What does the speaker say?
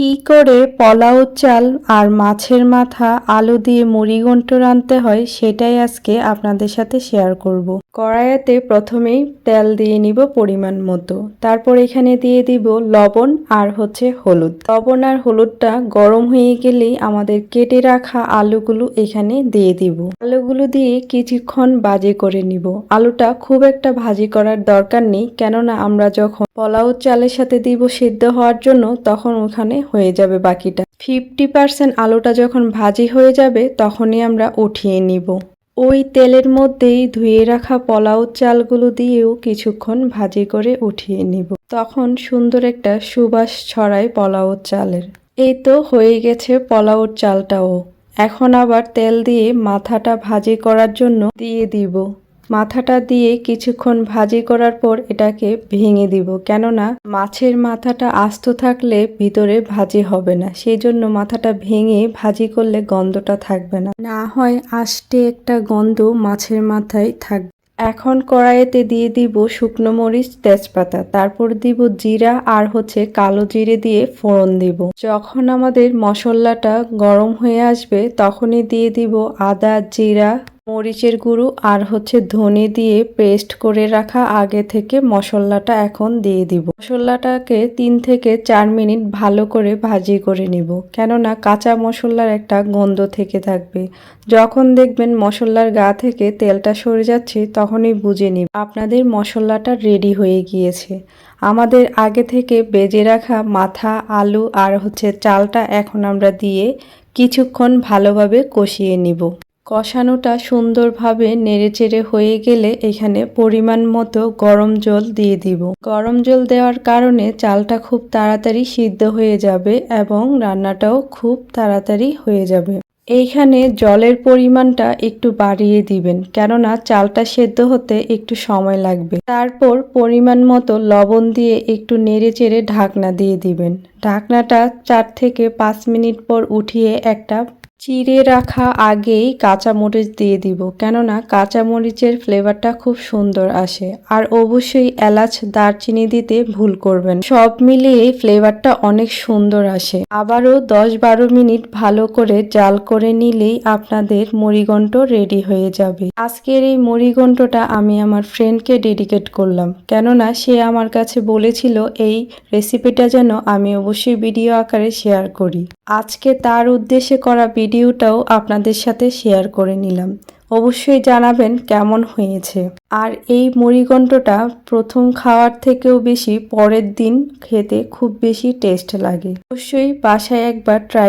কি করে পোলাও চাল আর মাছের মাথা আলু দিয়ে মুড়িঘণ্ট রাঁধতে হয় সেটাই আজকে আপনাদের সাথে শেয়ার করব। কড়াইতে প্রথমেই তেল দিয়ে নিব পরিমাণ মতো। তারপর এখানে দিয়ে দিব লবণ আর হচ্ছে হলুদ। লবণ আর হলুদটা গরম হয়ে গেলেই আমাদের কেটে রাখা আলুগুলো এখানে দিয়ে দিব। আলুগুলো দিয়ে কিছুক্ষণ ভাজি করে নিব। আলুটা খুব একটা ভাজি করার দরকার নেই, কেননা আমরা যখন পোলাও চালের সাথে দিব সিদ্ধ হওয়ার জন্য তখন ওখানে হয়ে যাবে বাকিটা। ফিফটি পার্সেন্ট আলুটা যখন ভাজি হয়ে যাবে, তখনই আমরা উঠিয়ে নিব। ওই তেলের মধ্যেই ধুয়ে রাখা পোলাও চালগুলো দিয়েও কিছুক্ষণ ভাজি করে উঠিয়ে নিব। তখন সুন্দর একটা সুবাস ছড়ায় পোলাও চালের। এই তো হয়ে গেছে পোলাওর চালটাও। এখন আবার তেল দিয়ে মাথাটা ভাজি করার জন্য দিয়ে দিব। মাথাটা দিয়ে কিছুক্ষণ ভাজি করার পর এটাকে ভেঙে দিব। কেননা মাছের মাথাটা আস্ত থাকলে ভিতরে ভাজি হবে না। সেই জন্য মাথাটা ভেঙে ভাজি করলে গন্ধটা থাকবে না। না হয় আষ্টে একটা গন্ধ মাছের মাথায় থাকবে এখন কড়াইতে দিয়ে দিব শুকনো মরিচ, তেজপাতা। তারপর দিব জিরা আর হচ্ছে কালো জিরে দিয়ে ফোড়ন দিব। যখন আমাদের মশলাটা গরম হয়ে আসবে, তখনই দিয়ে দিব আদা, জিরা মরিচের গুঁড়ো আর হচ্ছে ধনে দিয়ে পেস্ট করে রাখা আগে থেকে মশলাটা এখন দিয়ে দিব। মশলাটাকে তিন থেকে চার মিনিট ভালো করে ভাজি করে নিব। কেননা কাঁচা মশলার একটা গন্ধ থেকে থাকবে। যখন দেখবেন মশলার গা থেকে তেলটা সরে যাচ্ছে, তখনই বুঝে নিব। আপনাদের মশলাটা রেডি হয়ে গিয়েছে। আমাদের আগে থেকে বেজে রাখা মাথা, আলু আর হচ্ছে চালটা এখন আমরা দিয়ে কিছুক্ষণ ভালোভাবে কষিয়ে নিব। কষানোটা সুন্দরভাবে নেড়েচেড়ে হয়ে গেলে এখানে পরিমাণ মতো গরম জল দিয়ে দিব। গরম জল দেওয়ার কারণে চালটা খুব তাড়াতাড়ি সিদ্ধ হয়ে যাবে এবং রান্নাটাও খুব তাড়াতাড়ি হয়ে যাবে। এইখানে জলের পরিমাণটা একটু বাড়িয়ে দিবেন, কেননা চালটা সেদ্ধ হতে একটু সময় লাগবে। তারপর পরিমাণ মতো লবণ দিয়ে একটু নেড়ে চেড়ে ঢাকনা দিয়ে দিবেন। ঢাকনাটা চার থেকে পাঁচ মিনিট পর উঠিয়ে একটা চিড়ে রাখা আগেই কাঁচামরিচ দিয়ে দিব। কেননা কাঁচামরিচের ফ্লেভারটা খুব সুন্দর আসে। আর অবশ্যই এলাচ, দারচিনি দিতে ভুল করবেন। সব মিলিয়ে ফ্লেভারটা অনেক সুন্দর আসে। আবারও দশ বারো মিনিট ভালো করে জাল করে নিলেই আপনাদের মুড়িঘণ্ট রেডি হয়ে যাবে। আজকের এই মুড়িঘণ্টটা আমি আমার ফ্রেন্ডকে ডেডিকেট করলাম। কেননা সে আমার কাছে বলেছিল, এই রেসিপিটা যেন আমি অবশ্যই ভিডিও আকারে শেয়ার করি। আজকে তার উদ্দেশ্যে করা ভিডিওটাও আপনাদের সাথে শেয়ার করে নিলাম। অবশ্যই জানাবেন কেমন হয়েছে। আর এই মুড়িঘণ্টটা প্রথম খাওয়ার থেকেও বেশি পরের দিন খেতে খুব বেশি টেস্ট লাগে। অবশ্যই বাসায় একবার ট্রাই